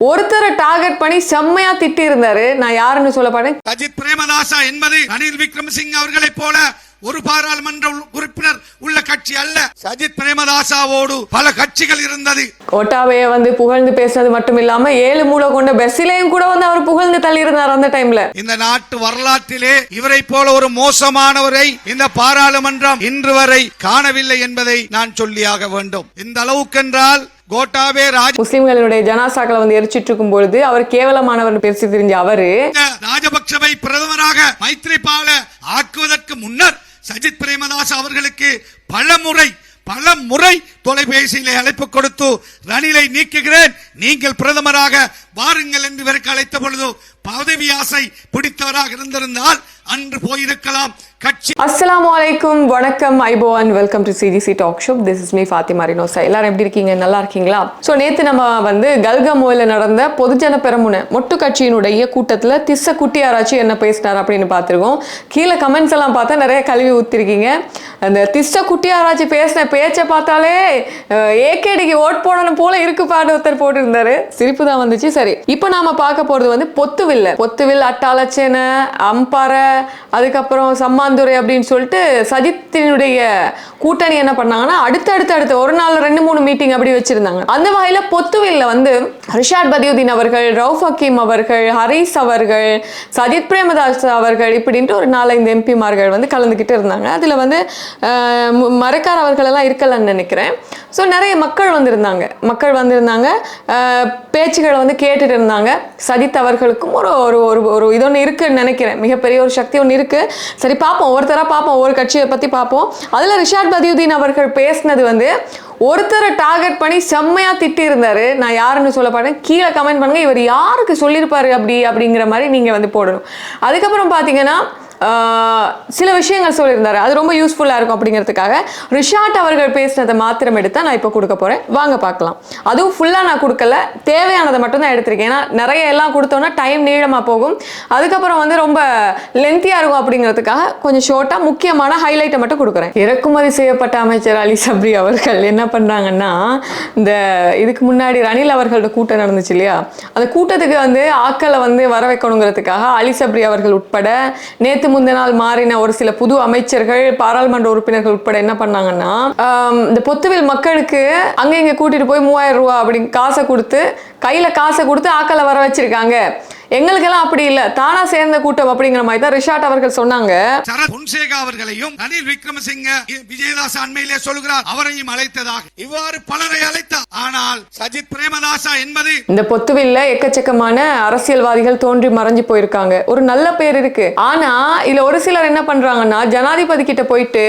ஒருத்தரை டார்கெட் பண்ணி செம்மையா திட்டி இருந்தாரு நான் யாருன்னு சொல்ல பாட்டேன் அஜித் பிரேமதாசா என்பது ரணில் விக்ரமசிங்க அவர்களைப் போல ஒரு பாராளுமன்ற உறுப்பினர் உள்ள கட்சி அல்ல. சஜித் பிரேமதாசாவோடு பல கட்சிகள் இருந்தது. ஒட்டாவைய வந்து புகழ்ந்து பேசுனது மட்டும் இல்லாம ஏழு மூளை கொண்ட பெஸ்ஸிலையும் கூட வந்து அவர் புகழ்ந்து தள்ளி இருந்தார் அந்த டைம்ல. இந்த நாட்டு வரலாற்றிலே இவரை போல ஒரு மோசமானவரை இந்த பாராளுமன்றம் இன்று வரை காணவில்லை என்பதை நான் சொல்லியாக வேண்டும். இந்த அளவுக்கென்றால் கோட்டாபே ராஜ முஸ்லிம்களுடைய ஜனாசாக்களை வந்து எரிச்சிட்டு இருக்கும் பொழுது அவர் கேவலமானவர் பேசி தெரிஞ்ச அவரு ராஜபக்சவை பிரதமராக மைத்ரிபால ஆக்குவதற்கு முன்னர் சஜித் பிரேமதாஸ் அவர்களுக்கு பலமுறை பல முறை தொலைபேசியிலே அழைப்பு கொடுத்து ரணிலை நீக்குகிறேன் நீங்கள் பிரதமராக வாருங்கள் என்று இவருக்கு அழைத்த பொழுது பதவி ஆசை பிடித்தவராக இருந்திருந்தால் அன்று போயிருக்கலாம். கட்சி அஸ்லாம் அலைக்கும் வணக்கம். ஐபோ and welcome to CGC talk show this is me Fathima Rinosa எல்லாரும் எப்படி இருக்கீங்க? நல்லா இருக்கீங்களா? ஸோ நேத்து நம்ம வந்து கல்கமோயில் நடந்த பொதுஜன பெரமுன மொட்டு கட்சியினுடைய கூட்டத்தில் திஸ்ஸ குட்டி யாராச்சும் என்ன பேசினார் அப்படின்னு பார்த்துருக்கோம். கீழே கமெண்ட்ஸ் எல்லாம் பார்த்தா நிறைய கழுவி ஊத்திருக்கீங்க. அந்த திஸ்ஸ குட்டி யாராச்சும் பேசின பேச்சை பார்த்தாலே ஏகேடிக்கு ஓட் போடணும் போல இருக்கு பாடு ஒருத்தர் போட்டிருந்தாரு. சிரிப்பு தான் வந்துச்சு. சரி இப்போ நாம பார்க்க போறது வந்து பொத்துவில் பொத்துவில் அட்டாளச்சேன அம்பாறை அதுக்கப்புறம் சம்மாந்துரை அப்படின்னு சொல்லிட்டு சஜித்தினுடைய கூட்டணி என்ன பண்ணாங்கன்னா அடுத்த அடுத்த ஒரு நாள் ரெண்டு மூணு மீட்டிங் அப்படி வச்சிருந்தாங்க. அந்த வகையில பொத்துவில்ல வந்து ரிஷாட் பதியுதீன் அவர்கள் ரவுஃப் ஹக்கீம் அவர்கள் ஹரீஸ் அவர்கள் சஜித் பிரேமதாஸ் அவர்கள் இப்படின்ட்டு ஒரு நாலஞ்சு எம்பிமார்கள் வந்து கலந்துக்கிட்டு இருந்தாங்க. அதுல வந்து மரக்கார் அவர்கள் எல்லாம் இருக்கலன்னு நினைக்கிறேன். ஸோ நிறைய மக்கள் வந்திருந்தாங்க. மக்கள் வந்திருந்தாங்க. பேச்சுகளை வந்து கேட்டுட்டு இருந்தாங்க. சஜித் அவர்களுக்கும் ஒரு ஒரு ஒரு ஒரு இது ஒன்று இருக்குன்னு நினைக்கிறேன். மிகப்பெரிய ஒரு சக்தி ஒன்று இருக்கு. சரி பார்ப்போம் ஒருத்தராக பார்ப்போம் ஒவ்வொரு கட்சியை பற்றி பார்ப்போம் அதில் ரிஷாட் பதியுதீன் அவர்கள் பேசினது வந்து ஒருத்தரை டார்கெட் பண்ணி செம்மையா திட்டி இருந்தாரு நான் யாருன்னு சொல்ல பாட்டேன் கீழே கமெண்ட் பண்ணுங்க. இவர் யாருக்கு சொல்லியிருப்பாரு அப்படி அப்படிங்கிற மாதிரி நீங்க வந்து போடணும். அதுக்கப்புறம் பார்த்தீங்கன்னா சில விஷயங்கள் சொல்லியிருந்தார். அது ரொம்ப யூஸ்ஃபுல்லாக இருக்கும் அப்படிங்கிறதுக்காக. ரிஷாட் அவர்கள் பேசினதை மாத்திரம் எடுத்தால் நான் இப்போ கொடுக்க போகிறேன் வாங்க பார்க்கலாம். அதுவும் ஃபுல்லாக நான் கொடுக்கல. தேவையானதை மட்டும் தான் எடுத்திருக்கேன். ஏன்னா நிறைய எல்லாம் கொடுத்தோன்னா டைம் நீளமாக போகும். அதுக்கப்புறம் வந்து ரொம்ப லென்த்தியாக இருக்கும் அப்படிங்கிறதுக்காக கொஞ்சம் ஷார்ட்டாக முக்கியமான ஹைலைட்டை மட்டும் கொடுக்குறேன். இறக்குமதி செய்யப்பட்ட அமைச்சர் அலி சப்ரி அவர்கள் என்ன பண்ணுறாங்கன்னா இந்த இதுக்கு முன்னாடி ரணில் அவர்களோட கூட்டம் நடந்துச்சு இல்லையா? அந்த கூட்டத்துக்கு வந்து ஆக்களை வந்து வர வைக்கணுங்கிறதுக்காக அலி சப்ரி அவர்கள் உட்பட நேற்று நேற்று முந்தின நாள் மாறின ஒரு சில புது அமைச்சர்கள் பாராளுமன்ற உறுப்பினர்கள் உட்பட என்ன பண்ணாங்கன்னா இந்த பொத்துவில் மக்களுக்கு அங்க இங்க கூட்டிட்டு போய் மூவாயிரம் ரூபா அப்படின்னு காசை கொடுத்து கையில காசை கொடுத்து ஆக்களை வர வச்சிருக்காங்க. எங்களுக்கெல்லாம் அப்படி இல்லை. தானா சேர்ந்த கூட்டம் அப்படிங்கிற மாதிரி தான் ரிஷாட் அவர்கள் சொன்னாங்க. பொன்சேகா அவர்களையும் ரணில் விக்ரமசிங்க விஜயதாஸ் அண்மையிலே சொல்கிறார். அவரையும் அழைத்ததாக. இவ்வாறு பலரை அழைத்தார். ஆனால் சஜித் பிரேமதாசா என்பது இந்த பொத்துவில்ல எக்கச்சக்கமான அரசியல்வாதிகள் தோன்றி மறைஞ்சு போயிருக்காங்க. ஒரு நல்ல பேர் இருக்கு. ஆனா இதுல ஒரு சிலர் என்ன பண்றாங்கன்னா ஜனாதிபதி கிட்ட போயிட்டு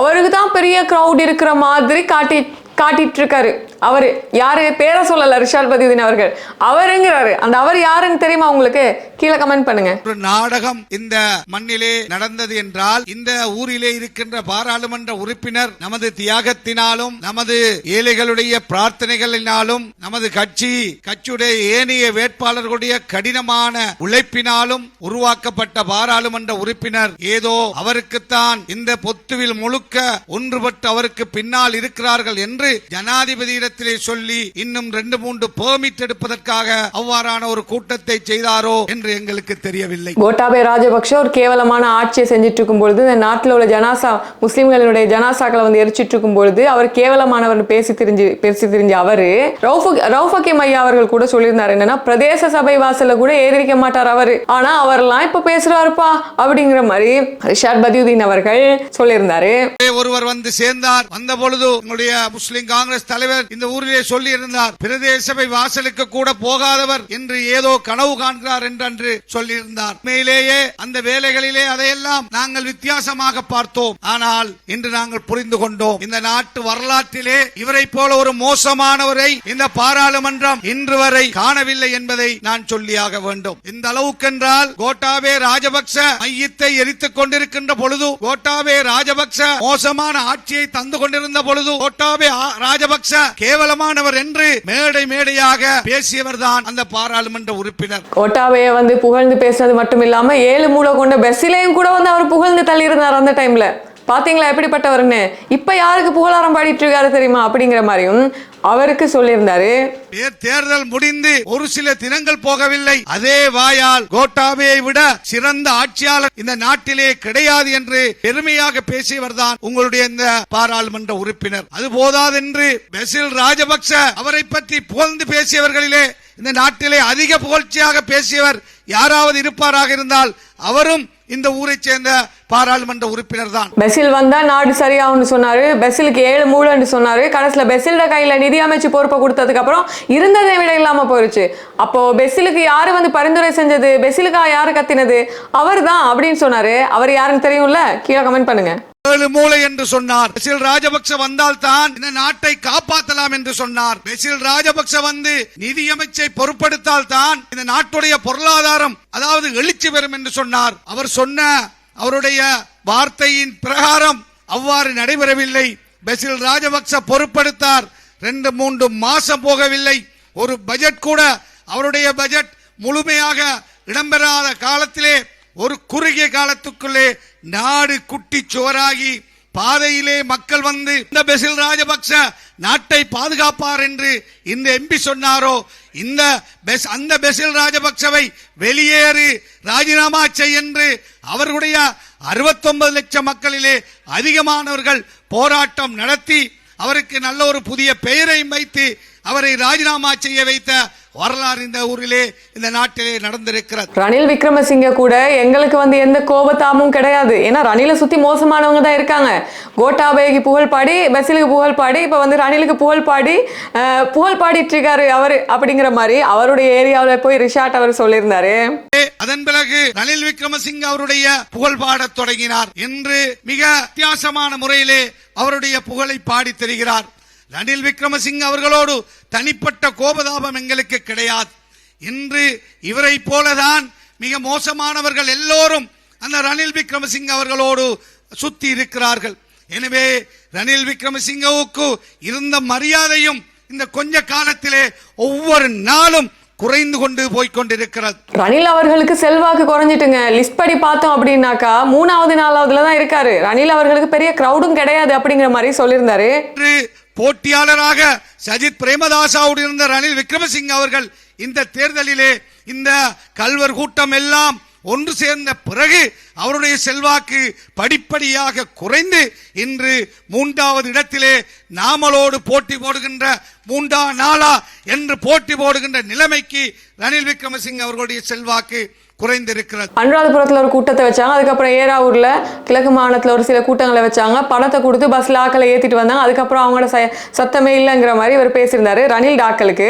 அவருக்கு தான் பெரிய கிரவுட் இருக்கிற மாதிரி காட்டி காட்டிட்டு இருக்காரு. அவர் யாரு? பேரை சொல்லல ரிஷால் பதியுதீன் அவர்கள். அவருங்கிறாரு. அந்த அவர் யாருன்னு தெரியுமா உங்களுக்கு? கீழே கமெண்ட் பண்ணுங்க. ஒரு நாடகம் இந்த மண்ணிலே நடந்தது என்றால் இந்த ஊரிலே இருக்கின்ற பாராளுமன்ற உறுப்பினர் நமது தியாகத்தினாலும் நமது ஏழைகளுடைய பிரார்த்தனைகளினாலும் நமது கட்சி கட்சியுடைய ஏனைய வேட்பாளர்களுடைய கடினமான உழைப்பினாலும் உருவாக்கப்பட்ட பாராளுமன்ற உறுப்பினர் ஏதோ அவருக்குத்தான் இந்த பொத்துவில் முழுக்க ஒன்றுபட்டு அவருக்கு பின்னால் இருக்கிறார்கள் என்று ஜனாதிபதியிடம் சொல்லி இன்னும் ரெண்டு மூன்று பெர்மிட் எடுப்பதற்காக அவ்வாறான ஒரு கூட்டத்தை செய்தாரோ என்று எங்களுக்கு தெரியவில்லை. கோட்டாபே ராஜபக்ஷ ஒரு கேவலமான ஆட்சியை செஞ்சுட்டு இருக்கும் பொழுது இந்த நாட்டில் உள்ள ஜனாசா முஸ்லிம்களுடைய ஜனாசாக்களை வந்து எரிச்சிட்டு இருக்கும் பொழுது அவர் கேவலமானவர் பேசி தெரிஞ்சு பேசி தெரிஞ்ச அவரு ரவுஃபு ரவுஃபக்கிம் ஐயா அவர்கள் கூட சொல்லியிருந்தாரு என்னன்னா பிரதேச சபை வாசல்ல கூட ஏறிக்க மாட்டார் அவரு. ஆனா அவரெல்லாம் இப்ப பேசுறாருப்பா அப்படிங்கிற மாதிரி ரிஷாட் பதியுதீன் அவர்கள் சொல்லியிருந்தாரு. ஒருவர் வந்து சேர்ந்தார். வந்த பொழுது உங்களுடைய முஸ்லிம் காங்கிரஸ் தலைவர் இந்த ஊரிலே சொல்லி இருந்தார் பிரதேசபை வாசலுக்கு கூட போகாதவர் என்று ஏதோ கனவு காண்கிறார் என்று சொல்லியிருந்தார். உண்மையிலேயே அந்த வேலைகளிலே அதையெல்லாம் நாங்கள் வித்தியாசமாக பார்த்தோம். ஆனால் இன்று நாங்கள் புரிந்து கொண்டோம். இந்த நாட்டு வரலாற்றிலே இவரை போல ஒரு மோசமானவரை இந்த பாராளுமன்றம் இன்று வரை காணவில்லை என்பதை நான் சொல்லியாக வேண்டும். இந்த அளவுக்கென்றால் கோட்டாபே ராஜபக்ச மையத்தை எரித்துக் கொண்டிருக்கின்ற பொழுது கோட்டாபே ராஜபக்ச மோசமான ஆட்சியை தந்து கொண்டிருந்த பொழுது கோட்டாபே ஆ- ராஜபக்ச கேவலமானவர் என்று மேடை மேடையாக பேசியவர் தான் அந்த பாராளுமன்ற உறுப்பினர். கோட்டாபையை வந்து புகழ்ந்து பேசினது மட்டும் இல்லாம ஏழு மூளை கொண்ட பெஸ்ஸிலையும் கூட வந்து அவர் புகழ்ந்து தள்ளி இருந்தார் அந்த டைம்ல பாத்தீங்களா எப்படிப்பட்டவர்னு? இப்ப யாருக்கு புகழாரம் பாடிட்டு இருக்காரு தெரியுமா? அப்படிங்கிற மாதிரியும் அவருக்கு சொல்லியிருந்தாரு. தேர்தல் முடிந்து ஒரு சில தினங்கள் போகவில்லை. அதே வாயால் கோட்டாபேயை விட சிறந்த ஆட்சியாளர் இந்த நாட்டிலே கிடையாது என்று பெருமையாக பேசியவர் தான் உங்களுடைய இந்த பாராளுமன்ற உறுப்பினர். அது போதாதென்று பெசில் ராஜபக்ச அவரை பற்றி புகழ்ந்து பேசியவர்களிலே இந்த நாட்டிலே அதிக புகழ்ச்சியாக பேசியவர் யாராவது இருப்பாராக இருந்தால் அவரும் இந்த ஊரை சேர்ந்த பாராளுமன்ற உறுப்பினர் தான் பெசில் வந்தா நாடு சரியாகும்னு சொன்னாரு. பெசிலுக்கு ஏழு மூலன்னு சொன்னாரு. கடைசியில பெசில்ட கையில நிதி அமைச்சு பொறுப்பை கொடுத்ததுக்கு அப்புறம் இருந்ததை விட இல்லாம போயிருச்சு. அப்போ பெசிலுக்கு யாரு வந்து பரிந்துரை செஞ்சது? பெசிலுக்கா யாரு கத்தினது? அவர் தான் அப்படின்னு சொன்னாரு. அவர் யாருன்னு தெரியும்ல? கீழே கமெண்ட் பண்ணுங்க. ஏழு மூளை என்று சொன்னார். பெசில் ராஜபக்ச வந்தால் தான் இந்த நாட்டை காப்பாற்றலாம் என்று சொன்னார். பெசில் ராஜபக்ச வந்து நிதியமைச்சை பொறுப்படுத்தால் தான் இந்த நாட்டுடைய பொருளாதாரம் அதாவது எழுச்சி பெறும் என்று சொன்னார். அவர் சொன்ன அவருடைய வார்த்தையின் பிரகாரம் அவ்வாறு நடைபெறவில்லை. பெசில் ராஜபக்ச பொறுப்படுத்தார் ரெண்டு மூன்று மாசம் போகவில்லை. ஒரு பட்ஜெட் கூட அவருடைய பட்ஜெட் முழுமையாக இடம்பெறாத காலத்திலே ஒரு குறுகிய காலத்துக்குள்ளே நாடு குட்டி சுவராகி பாதையிலே மக்கள் வந்து இந்த பெசில் ராஜபக்ச நாட்டை பாதுகாப்பார் என்று இந்த எம்பி சொன்னாரோ இந்த பெஸ் அந்த பெசில் ராஜபக்சவை வெளியேறு ராஜினாமா செய் என்று அவர்களுடைய 69 லட்சம் மக்களிலே அதிகமானவர்கள் போராட்டம் நடத்தி அவருக்கு நல்ல ஒரு புதிய பெயரையும் வைத்து அவரை ராஜினாமா செய்ய வைத்த வரலாறு இந்த ஊரிலே இந்த நாட்டிலே நடந்திருக்கிறது. ரணில் விக்ரமசிங்க கூட எங்களுக்கு வந்து எந்த கோபத்தாமும் கிடையாது. ஏன்னா ரணிலை சுத்தி மோசமானவங்க தான் இருக்காங்க. கோட்டாபேக்கு புகழ் பாடி பெசிலுக்கு புகழ் பாடி இப்ப வந்து ரணிலுக்கு புகழ் பாடி புகழ் பாடிட்டு இருக்காரு அவரு அப்படிங்கிற மாதிரி அவருடைய ஏரியாவுல போய் ரிஷாட் அவர் சொல்லியிருந்தாரு. அதன் பிறகு ரணில் விக்ரமசிங்க அவருடைய புகழ் பாடத் தொடங்கினார். என்று மிக வித்தியாசமான முறையிலே அவருடைய புகழை பாடித் தெரிகிறார். ரணில் விக்ரமசிங்க அவர்களோடு தனிப்பட்ட கோபதாபம் எங்களுக்கு கிடையாது. இன்று இவரை போலதான் மிக மோசமானவர்கள் எல்லோரும் அந்த ரணில் விக்ரமசிங்க அவர்களோடு சுத்தி இருக்கிறார்கள். எனவே ரணில் விக்ரமசிங்கவுக்கு இருந்த மரியாதையும் இந்த கொஞ்ச காலத்திலே ஒவ்வொரு நாளும் குறைந்து கொண்டு போய்க் கொண்டிருக்கிறது. ரணில் அவர்களுக்கு செல்வாக்கு குறைஞ்சிட்டுங்க. லிஸ்ட் படி பார்த்தோம் அப்படின்னாக்கா மூணாவது நாலாவதுல தான் இருக்காரு. ரணில் அவர்களுக்கு பெரிய கிரௌடும் கிடையாது அப்படிங்கிற மாதிரி சொல்லியிருந்தாரு. போட்டியாளராக சஜித் பிரேமதாசாவோடு இருந்த ரணில் விக்ரமசிங் அவர்கள் இந்த தேர்தலிலே இந்த கல்வர் கூட்டம் எல்லாம் ஒன்று சேர்ந்த பிறகு அவருடைய செல்வாக்கு படிப்படியாக குறைந்து இன்று மூன்றாவது இடத்திலே நாமளோடு போட்டி போடுகின்ற மூன்றா நாளா என்று போட்டி போடுகின்ற நிலைமைக்கு ரணில் விக்ரமசிங் அவர்களுடைய செல்வாக்கு குறைந்திருக்கிறது. அனுராதபுரத்துல ஒரு கூட்டத்தை வச்சாங்க. அதுக்கப்புறம் ஏராவூர்ல கிழக்கு மாநிலத்துல ஒரு சில கூட்டங்களை வச்சாங்க. பணத்தை கொடுத்து பஸ்ல ஆக்களை ஏத்திட்டு வந்தாங்க. அதுக்கப்புறம் அவங்களோட சத்தமே இல்லைங்கிற மாதிரி இவர் பேசியிருந்தாரு. ரணில் டாக்களுக்கு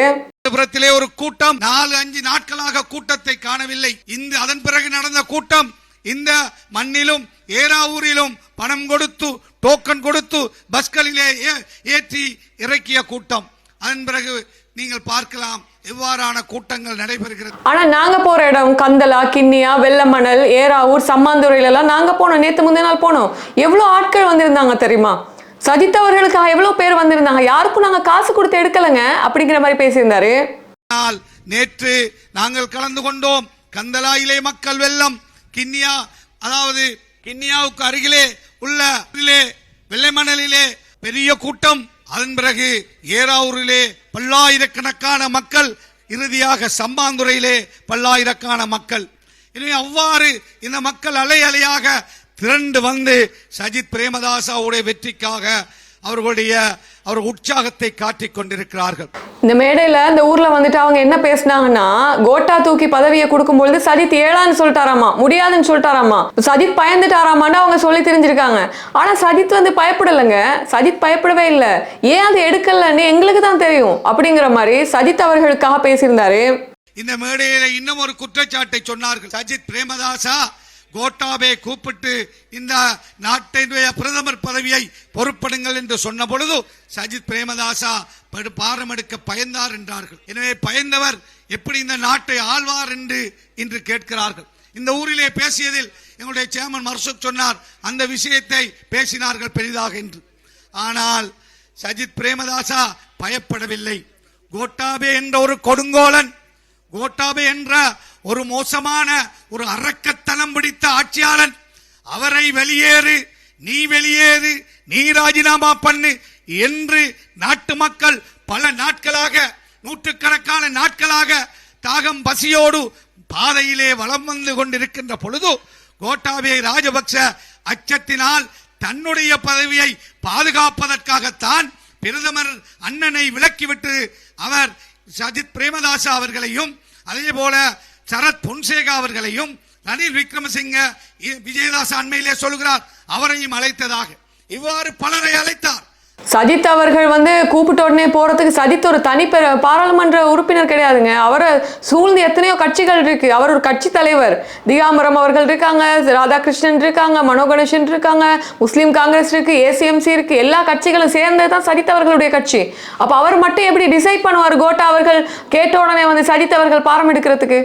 புறத்திலே ஒரு கூட்டம். நாலு அஞ்சு நாட்களாக கூட்டத்தை காணவில்லை. இந்த அதன் பிறகு நடந்த கூட்டம். இந்த மண்ணிலும் ஏராவூரிலும் பணம் கொடுத்து டோக்கன் கொடுத்து பஸ்களிலே ஏற்றி இறக்கிய கூட்டம். அதன் பிறகு நீங்கள் பார்க்கலாம். எவ்வாறான கூட்டங்கள் நடைபெறுகிறது. ஆனா நாங்க போற இடம் கந்தலா கிண்ணியா வெள்ளமணல் ஏராவூர் சம்மாந்துறையில எல்லாம் நாங்க போனோம். நேத்து முந்தின நாள் போனோம். எவ்வளவு ஆட்கள் வந்திருந்தாங்க தெரியுமா? சஜித் அவர்களுக்காக எவ்வளவு பேர் வந்திருந்தாங்க? யாருக்கும் நாங்க காசு கொடுத்து எடுக்கலைங்க அப்படிங்கிற மாதிரி பேசியிருந்தாரு. நேற்று நாங்கள் கலந்து கொண்டோம். கந்தலாயிலே மக்கள் வெள்ளம் கிண்ணியா அதாவது கிண்ணியாவுக்கு அருகிலே உள்ள இதிலே வெள்ளைமணலிலே பெரிய கூட்டம். அதன் பிறகு ஏராவூரிலே பல்லாயிரக்கணக்கான மக்கள் இறுதியாக சம்பாந்துறையிலே பல்லாயிரக்கான மக்கள். எனவே அவ்வாறு இந்த மக்கள் அலை அலையாக திரண்டு வந்து சஜித் பிரேமதாசாவுடைய வெற்றிக்காக அவர்களுடைய அவர் உற்சாகத்தை காட்டிக் கொண்டிருக்கிறார்கள். இந்த மேடையில இந்த ஊர்ல வந்துட்டு அவங்க என்ன பேசுனாங்கன்னா கோட்டா தூக்கி பதவியை கொடுக்கும்பொழுது சஜித் ஏழான்னு சொல்லிட்டாராமா முடியாதுன்னு சொல்லிட்டாராமா சஜித் பயந்துட்டாராமான்னு அவங்க சொல்லி தெரிஞ்சிருக்காங்க. ஆனா சஜித் வந்து பயப்படலைங்க. சஜித் பயப்படவே இல்லை. ஏன் அது எடுக்கலன்னு எங்களுக்கு தான் தெரியும். அப்படிங்கிற மாதிரி சஜித் அவர்களுக்காக பேசியிருந்தாரு. இந்த மேடையில இன்னும் ஒரு குற்றச்சாட்டை சொன்னார்கள். சஜித் பிரேமதாசா கோட்டாபே கூப்பிட்டு இந்த நாட்டினுடைய பிரதமர் பதவியை பொறுப்படுங்கள் என்று சொன்ன பொழுது சஜித் பிரேமதாசா படு பாரம் எடுக்க பயந்தார் என்றார்கள். எனவே பயந்தவர் எப்படி இந்த நாட்டை ஆழ்வார் என்று இன்று கேட்கிறார்கள். இந்த ஊரிலே பேசியதில் எங்களுடைய சேர்மன் மர்சுக் சொன்னார் அந்த விஷயத்தை பேசினார்கள் பெரிதாக என்று. ஆனால் சஜித் பிரேமதாசா பயப்படவில்லை. கோட்டாபே என்ற ஒரு கொடுங்கோலன் கோட்டாபே என்ற ஒரு மோசமான ஒரு அரக்கத்தனம் பிடித்த ஆட்சியாளன். அவரை வெளியேறு நீ வெளியேறு நீ ராஜினாமா பண்ணு என்று நாட்டு மக்கள் பல நாட்களாக நூற்றுக்கணக்கான நாட்களாக தாகம் பசியோடு பாதையிலே வளம் வந்து கொண்டிருக்கின்ற பொழுது கோட்டாபே ராஜபக்ச அச்சத்தினால் தன்னுடைய பதவியை பாதுகாப்பதற்காகத்தான் பிரதமர் அண்ணனை விலக்கிவிட்டு அவர் சஜித் பிரேமதாச அவர்களையும் அதே போல சரத் பொன்சேகா அவர்களையும் ரணில் விக்ரமசிங்க விஜயதாஸ் அண்மையிலே சொல்கிறார் அவரையும் அழைத்ததாக. இவ்வாறு பலரை அழைத்தார். சஜித் அவர்கள் வந்து கூப்பிட்ட உடனே போறதுக்கு சஜித் ஒரு தனி பாராளுமன்ற உறுப்பினர் கிடையாதுங்க. அவரை சூழ்ந்து எத்தனையோ கட்சிகள் இருக்கு. அவர் ஒரு கட்சி தலைவர். திகாம்பரம் அவர்கள் இருக்காங்க ராதாகிருஷ்ணன் இருக்காங்க மனோ கணேசன் இருக்காங்க முஸ்லீம் காங்கிரஸ் இருக்கு ஏசிஎம்சி இருக்கு. எல்லா கட்சிகளும் சேர்ந்தது தான் சஜித் அவர்களுடைய கட்சி. அப்ப அவர் மட்டும் எப்படி டிசைட் பண்ணுவார் கோட்டா அவர்கள்? கேட்ட உடனே வந்து சஜித் அவர்கள் பாரம் எடுக்கிறதுக்கு?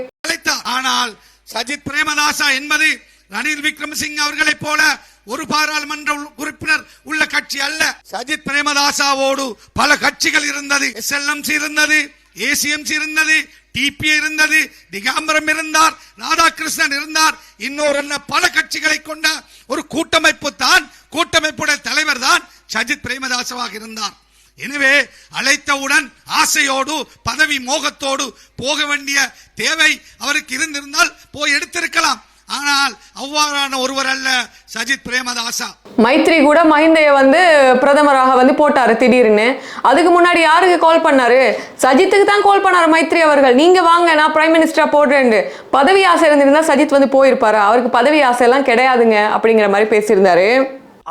ஆனால் சஜித் பிரேமதாசா என்பது ரணில் விக்ரமசிங் அவர்களைப் போல ஒரு பாராளுமன்ற உறுப்பினர் உள்ள கட்சி அல்ல. சஜித் பிரேமதாசாவோடு பல கட்சிகள் இருந்தது. எஸ்எல்எம்சி இருந்தது ஏசிஎம்சி இருந்தது டிபி இருந்தது திகாம்பரம் இருந்தார் ராதாகிருஷ்ணன் இருந்தார். இன்னொரு என்ன பல கட்சிகளை கொண்ட ஒரு கூட்டமைப்பு தான் கூட்டமைப்புடைய தலைவர் தான் சஜித் பிரேமதாசவாக இருந்தார். எனவே அழைத்தவுடன் ஆசையோடு பதவி மோகத்தோடு போக வேண்டிய தேவை அவருக்கு இருந்திருந்தால் போய் எடுத்திருக்கலாம். ஆனால் அவ்வாறான ஒருவர் அல்ல சஜித் பிரேமதாசா. மைத்ரி கூட மஹிந்தைய வந்து பிரதமராக வந்து போட்டாரு திடீர்னு. அதுக்கு முன்னாடி யாருக்கு கால் பண்ணாரு? சஜித்துக்கு தான் கால் பண்ணாரு மைத்ரி அவர்கள். நீங்க வாங்க நான் பிரைம் மினிஸ்டரா போடுறேன்னு. பதவி ஆசை இருந்திருந்தா சஜித் வந்து போயிருப்பாரு. அவருக்கு பதவி ஆசை எல்லாம் கிடையாதுங்க அப்படிங்கிற மாதிரி பேசியிருந்தாரு.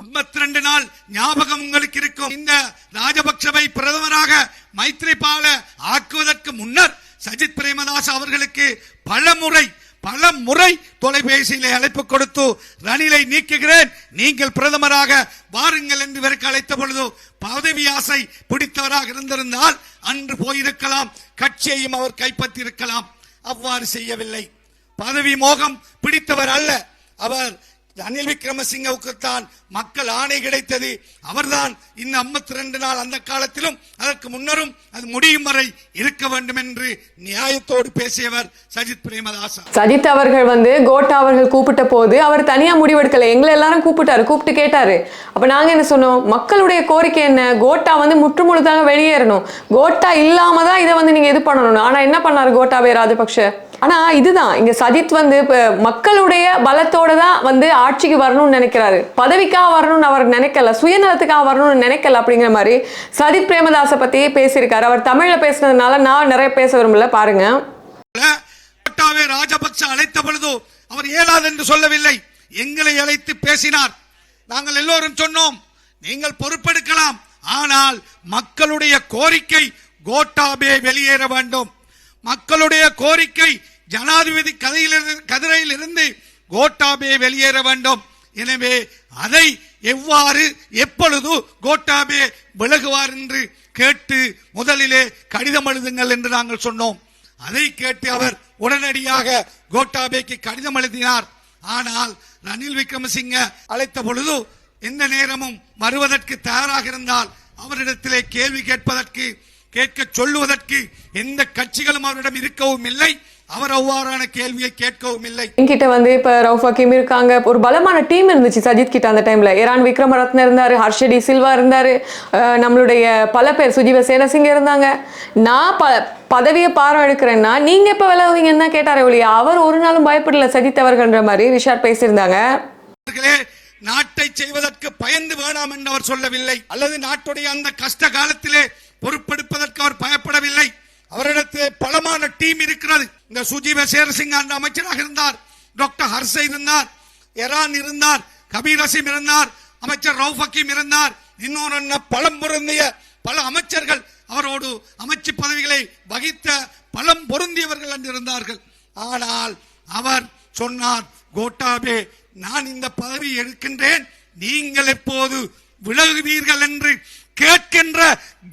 52 நாள் ஞாபகம் உங்களுக்கு இருக்கும். இந்த ராஜபக்சவை பிரதமராக மைத்ரிபால ஆக்குவதற்கு முன்னர் சஜித் பிரேமதாஸ் அவர்களுக்கு பல முறை பல முறை தொலைபேசியிலே அழைப்பு கொடுத்து ரணிலை நீக்குகிறேன். நீங்கள் பிரதமராக வாருங்கள் என்று இவருக்கு அழைத்த பொழுது பதவி ஆசை பிடித்தவராக இருந்திருந்தால் அன்று போயிருக்கலாம். கட்சியையும் அவர் கைப்பற்றி இருக்கலாம் அவ்வாறு செய்யவில்லை. பதவி மோகம் பிடித்தவர் அல்ல. அவர் ரணில் விக்ரமசிங்கவுக்கு தான் மக்கள் ஆணை கிடைத்தது. அவர்தான் இந்த 52 நாள் அந்த காலத்திலும் அதற்கு முன்னரும் அது முடியும் வரை இருக்க வேண்டும் என்று நியாயத்தோடு பேசியவர் சஜித் பிரேமதாசா சஜித் அவர்கள் வந்து கோட்டா அவர்கள் கூப்பிட்ட போது அவர் தனியா முடிவெடுக்கல. எங்களை எல்லாரும் கூப்பிட்டாரு. கூப்பிட்டு கேட்டாரு. அப்ப நாங்க என்ன சொன்னோம்? மக்களுடைய கோரிக்கை என்ன? கோட்டா வந்து முற்றுமுழுதாக வெளியேறணும். கோட்டா இல்லாம தான் இதை வந்து நீங்க இது பண்ணணும். ஆனா என்ன பண்ணாரு கோட்டாபே ராஜபக்ஷ? ஆனால் இதுதான். இங்கே சஜித் வந்து இப்போ மக்களுடைய பலத்தோட தான் வந்து ஆட்சிக்கு வரணும்னு நினைக்கிறாரு. பதவிக்காக வரணும்னு அவர் நினைக்கல சுயநலத்துக்காக வரணும்னு நினைக்கல அப்படிங்கிற மாதிரி சஜித் பிரேமதாசை பற்றி பேசியிருக்காரு. அவர் தமிழில் பேசுனதுனால நான் நிறைய பேச விரும்பல பாருங்க. ராஜபக்ச அழைத்த பொழுது அவர் இயலாது என்று சொல்லவில்லை. எங்களை அழைத்து பேசினார். நாங்கள் எல்லோரும் சொன்னோம் நீங்கள் பொறுப்பெடுக்கலாம். ஆனால் மக்களுடைய கோரிக்கை கோட்டாபே வெளியேற வேண்டும். மக்களுடைய கோரிக்கை ஜனாதிபதி கதையிலிருந்து கதிரையில் இருந்து கோட்டாபே வெளியேற வேண்டும். எனவே அதை எவ்வாறு எப்பொழுது கோட்டாபே விலகுவார் என்று கேட்டு முதலிலே கடிதம் எழுதுங்கள் என்று நாங்கள் சொன்னோம். அதை கேட்டு அவர் உடனடியாக கோட்டாபேக்கு கடிதம் எழுதினார். ஆனால் ரணில் விக்ரமசிங்க அழைத்த பொழுது எந்த நேரமும் வருவதற்கு தயாராக இருந்தால் அவரிடத்திலே கேள்வி கேட்பதற்கு கேட்க சொல்லுவதற்கு எந்த கட்சிகளும் அவரிடம் இருக்கவும் இல்லை அவர் அவ்வாறான கேள்வியை கேட்கவும் இல்லை. என்கிட்ட வந்து இப்ப ரவுஃப் ஹக்கீம் இருக்காங்க. ஒரு பலமான டீம் இருந்துச்சு சஜித் கிட்ட அந்த டைம்ல இரான் விக்ரமரத்ன இருந்தாரு ஹர்ஷடி சில்வா இருந்தாரு நம்மளுடைய பல பேர் சுஜீவ சேனசிங்க இருந்தாங்க. நான் ப பதவியை பாரம் எடுக்கிறேன்னா நீங்க எப்ப விலகுவீங்கன்னு தான் கேட்டாரே ஒழிய அவர் ஒரு நாளும் பயப்படல சஜித் அவர்கள்ன்ற மாதிரி ரிஷாட் பேசியிருந்தாங்க. நாட்டை செய்வதற்கு பயந்து வேண்டாம் என்று அவர் சொல்லவில்லை. அல்லது நாட்டுடைய அந்த கஷ்ட காலத்திலே பொறுப்பெடுப்பதற்கு அவர் பயப்படவில்லை. அவரிடத்தில் பலமான டீம் இருக்கிறது. இந்த சுஜீவ சேரசிங் அந்த அமைச்சராக இருந்தார். டாக்டர் ஹர்ஷ இருந்தார். எரான் இருந்தார். கபீர் அசிம் இருந்தார். அமைச்சர் ரவுஃப் ஹக்கீம் இருந்தார். இன்னொரு என்ன பலம் பொருந்திய பல அமைச்சர்கள் அவரோடு அமைச்சு பதவிகளை வகித்த பலம் பொருந்தியவர்கள் என்று இருந்தார்கள். ஆனால் அவர் சொன்னார் கோட்டாபே நான் இந்த பதவி எடுக்கின்றேன். நீங்கள் எப்போது விலகுவீர்கள் என்று கேட்கின்ற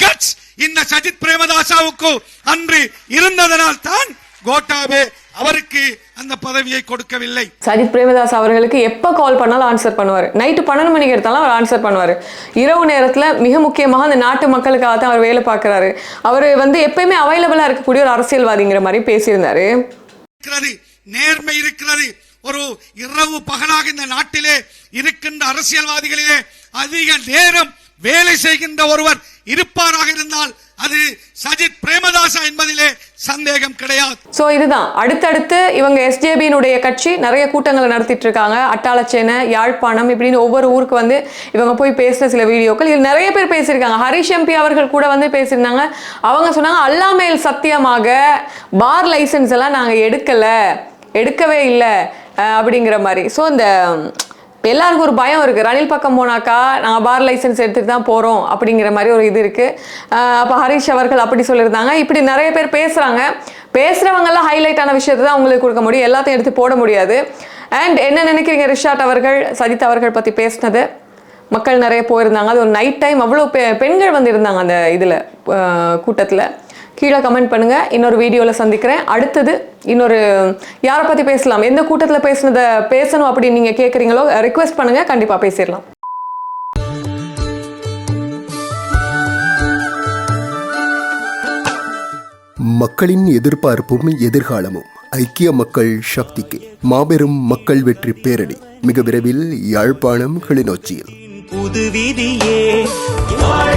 கட்ஸ் இந்த சஜித் பிரேமதாசாவுக்கு அன்று இருந்ததனால் தான் கோட்டாபே அவருக்கு அந்த பதவியை கொடுக்கவில்லை. சஜித் பிரேமதாஸ் அவர்களுக்கு எப்போ கால் பண்ணாலும் ஆன்சர் பண்ணுவார். நைட்டு பன்னெண்டு மணிக்கு எடுத்தாலும் அவர் ஆன்சர் பண்ணுவார். இரவு நேரத்தில் மிக முக்கியமாக அந்த நாட்டு மக்களுக்காக தான் அவர் வேலை பார்க்குறாரு. அவர் வந்து எப்பயுமே அவைலபிளாக இருக்கக்கூடிய ஒரு அரசியல்வாதிங்கிற மாதிரி பேசியிருந்தாரு. நேர்மை இருக்கிறது. ஒரு இரவு பகலாக இந்த நாட்டிலே இருக்கின்ற அரசியல்வாதிகளிலே அதிக நேரம் வேலை செய்கின்ற ஒருவர் இருப்பாராக இருந்தால் அது சஜித் பிரேமதாசா என்பதிலே சந்தேகம் கிடையாது. ஸோ இதுதான். அடுத்தடுத்து இவங்க எஸ்ஜேபியினுடைய கட்சி நிறைய கூட்டங்களை நடத்திட்டு இருக்காங்க அட்டாளச்சேனை யாழ்ப்பாணம் இப்படின்னு ஒவ்வொரு ஊருக்கு வந்து இவங்க போய் பேசின சில வீடியோக்கள். இதில் நிறைய பேர் பேசியிருக்காங்க. ஹரிஷ் எம்பி அவர்கள் கூட வந்து பேசியிருந்தாங்க. அவங்க சொன்னாங்க அல்லாமேல் சத்தியமாக பார் லைசன்ஸ் எல்லாம் நாங்கள் எடுக்கலை எடுக்கவே இல்லை. அப்படிங்கிற மாதிரி. ஸோ இந்த எல்லாருக்கும் ஒரு பயம் இருக்குது ரணில் பக்கம் போனாக்கா நாங்கள் பார் லைசன்ஸ் எடுத்துகிட்டு தான் போகிறோம் அப்படிங்கிற மாதிரி ஒரு இது இருக்குது அப்போ ஹரிஷ் அவர்கள் அப்படி சொல்லியிருந்தாங்க. இப்படி நிறைய பேர் பேசுகிறாங்க பேசுகிறவங்கெல்லாம் ஹைலைட் ஆன விஷயத்தை தான் அவங்களுக்கு கொடுக்க முடியும். எல்லாத்தையும் எடுத்து போட முடியாது. அண்ட் என்ன நினைக்கிறீங்க ரிஷாட் அவர்கள் சஜித் அவர்கள் பற்றி பேசினது? மக்கள் நிறைய போயிருந்தாங்க. அது ஒரு நைட் டைம் அவ்வளோ பெ பெண்கள் வந்து இருந்தாங்க அந்த இதில் கூட்டத்தில். கீழே கமெண்ட் பண்ணுங்க. இன்னொரு வீடியோவில் சந்திக்கிறேன். அடுத்தது இன்னொரு யாரை பற்றி பேசலாம்? எந்த கூட்டத்தில் பேசுனதை பேசணும் அப்படின்னு நீங்கள் கேட்குறீங்களோ ரிக்வெஸ்ட் பண்ணுங்க. கண்டிப்பாக பேசிடலாம். மக்களின் எதிர்பார்ப்பும் எதிர்காலமும் ஐக்கிய மக்கள் சக்திக்கு மாபெரும் மக்கள் வெற்றி பேரணி. மிக விரைவில் யாழ்ப்பாணம் கிளிநொச்சியில். புது விதியே வாழ